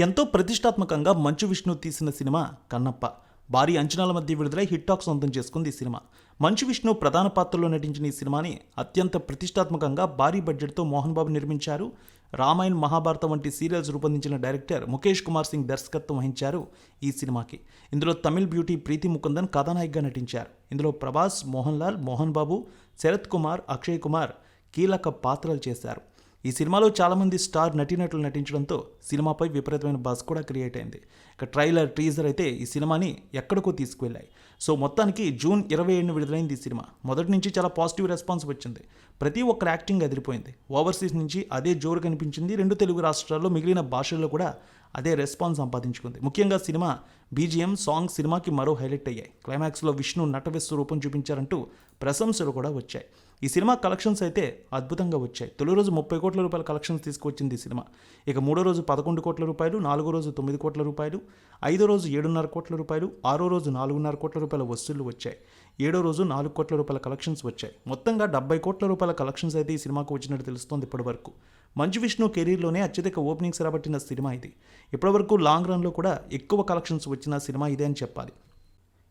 ఎంతో ప్రతిష్టాత్మకంగా మంచు విష్ణు తీసిన సినిమా కన్నప్ప. భారీ అంచనాల మధ్య విడుదలై హిట్ టాక్ సొంతం చేసుకుంది ఈ సినిమా. మంచు విష్ణు ప్రధాన పాత్రలో నటించిన ఈ సినిమాని అత్యంత ప్రతిష్టాత్మకంగా భారీ బడ్జెట్తో మోహన్ బాబు నిర్మించారు. రామాయణ్ మహాభారతం వంటి సీరియల్స్ రూపొందించిన డైరెక్టర్ ముఖేష్ కుమార్ సింగ్ దర్శకత్వం వహించారు ఈ సినిమాకి. ఇందులో తమిళ్ బ్యూటీ ప్రీతి ముకుందన్ కథానాయికగా నటించారు. ఇందులో ప్రభాస్ మోహన్ లాల్ మోహన్ బాబు శరత్ కుమార్ అక్షయ్ కుమార్ కీలక పాత్రలు చేశారు. ఈ సినిమాలో చాలామంది స్టార్ నటీనటులు నటించడంతో సినిమాపై విపరీతమైన బస్ కూడా క్రియేట్ అయింది. ఇక ట్రైలర్ టీజర్ అయితే ఈ సినిమాని ఎక్కడికో తీసుకువెళ్ళాయి. సో మొత్తానికి జూన్ ఇరవై ఏడున విడుదలైంది ఈ సినిమా. మొదటి నుంచి చాలా పాజిటివ్ రెస్పాన్స్ వచ్చింది. ప్రతి ఒక్కరి యాక్టింగ్ అదిరిపోయింది. ఓవర్సీస్ నుంచి అదే జోరు కనిపించింది. రెండు తెలుగు రాష్ట్రాల్లో మిగిలిన భాషల్లో కూడా అదే రెస్పాన్స్ సంపాదించుకుంది. ముఖ్యంగా సినిమా బీజిఎం సాంగ్ సినిమాకి మరో హైలైట్ అయ్యాయి. క్లైమాక్స్లో విష్ణు నటవిస్సు రూపం చూపించారంటూ ప్రశంసలు కూడా వచ్చాయి. ఈ సినిమా కలెక్షన్స్ అయితే అద్భుతంగా వచ్చాయి. తొలి రోజు ముప్పై కోట్ల రూపాయల కలెక్షన్స్ తీసుకొచ్చింది ఈ సినిమా. ఇక మూడో రోజు పదకొండు కోట్ల రూపాయలు నాలుగో రోజు తొమ్మిది కోట్ల రూపాయలు ఐదో రోజు ఏడున్నర కోట్ల రూపాయలు ఆరో రోజు నాలుగున్నర కోట్ల రూపాయల వసూళ్ళు వచ్చాయి. ఏడో రోజు నాలుగు కోట్ల రూపాయల కలెక్షన్స్ వచ్చాయి. మొత్తంగా డెబ్బై కోట్ల రూపాయల కలెక్షన్స్ అయితే ఈ సినిమాకు వచ్చినట్టు తెలుస్తోంది ఇప్పటివరకు. మంచు విష్ణు కెరీర్లోనే అత్యధిక ఓపెనింగ్స్ రాబట్టిన సినిమా ఇది. ఇప్పటివరకు లాంగ్ రన్లో కూడా ఎక్కువ కలెక్షన్స్ వచ్చిన సినిమా ఇదే అని చెప్పాలి.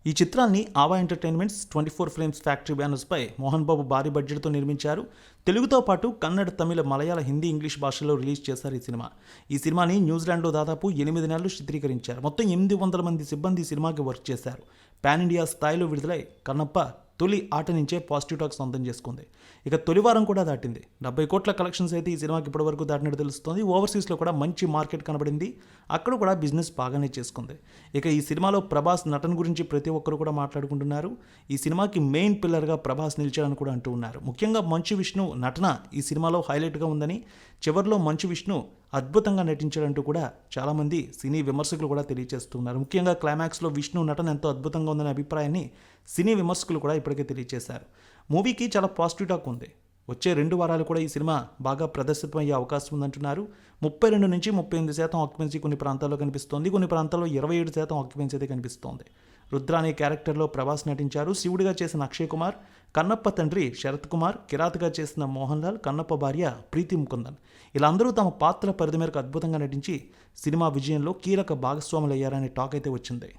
ఈ చిత్రాన్ని Ava entertainments twenty four frames factory బ్యానర్స్పై Mohan Babu భారీ బడ్జెట్తో నిర్మించారు. తెలుగుతో పాటు కన్నడ తమిళ మలయాళ హిందీ ఇంగ్లీష్ భాషల్లో రిలీజ్ చేశారు ఈ సినిమా. ఈ సినిమాని న్యూజిలాండ్లో దాదాపు ఎనిమిది నెలలు చిత్రీకరించారు. మొత్తం ఎనిమిది వందల మంది సిబ్బంది సినిమాకి వర్క్ చేశారు. పాన్ ఇండియా స్థాయిలో విడుదలై కన్నప్ప తొలి ఆట నుంచే పాజిటివ్ టాక్ సొంతం చేసుకుంది. ఇక తొలివారం కూడా దాటింది. డెబ్బై కోట్ల కలెక్షన్స్ అయితే ఈ సినిమాకి ఇప్పటివరకు దాటినట్టు తెలుస్తుంది. ఓవర్సీస్లో కూడా మంచి మార్కెట్ కనబడింది. అక్కడ కూడా బిజినెస్ బాగానే చేసుకుంది. ఇక ఈ సినిమాలో ప్రభాస్ నటన గురించి ప్రతి ఒక్కరు కూడా మాట్లాడుకుంటున్నారు. ఈ సినిమాకి మెయిన్ పిల్లర్గా ప్రభాస్ నిలిచాడని కూడా అంటూ ఉన్నారు. ముఖ్యంగా మంచు విష్ణు నటన ఈ సినిమాలో హైలైట్గా ఉందని చివరిలో మంచు విష్ణు అద్భుతంగా నటించాడంటూ కూడా చాలామంది సినీ విమర్శకులు కూడా తెలియజేస్తున్నారు ముఖ్యంగా క్లైమాక్స్లో విష్ణు నటన ఎంతో అద్భుతంగా ఉందనే అభిప్రాయాన్ని సినీ విమర్శకులు కూడా ఇప్పటికే తెలియజేశారు మూవీకి చాలా పాజిటివ్ టాక్ ఉంది. వచ్చే రెండు వారాలు కూడా ఈ సినిమా బాగా ప్రదర్శితమయ్యే అవకాశం ఉందంటున్నారు. ముప్పై రెండు నుంచి ముప్పై ఎనిమిది శాతం ఆక్యుపెన్సీ కొన్ని ప్రాంతాల్లో కనిపిస్తోంది. కొన్ని ప్రాంతాల్లో ఇరవై ఏడు శాతం ఆక్యుపెన్సీ అయితే కనిపిస్తోంది. రుద్ర అనే క్యారెక్టర్లో ప్రభాస్ నటించారు. శివుడిగా చేసిన అక్షయ్ కుమార్ కన్నప్ప తండ్రి శరత్ కుమార్ కిరాత్గా చేసిన మోహన్ లాల్ కన్నప్ప భార్య ప్రీతి ముకుందన్. ఇలా అందరూ తమ పాత్ర పరిధి మేరకు అద్భుతంగా నటించి సినిమా విజయంలో కీలక భాగస్వాములయ్యారనే టాక్ అయితే వచ్చింది.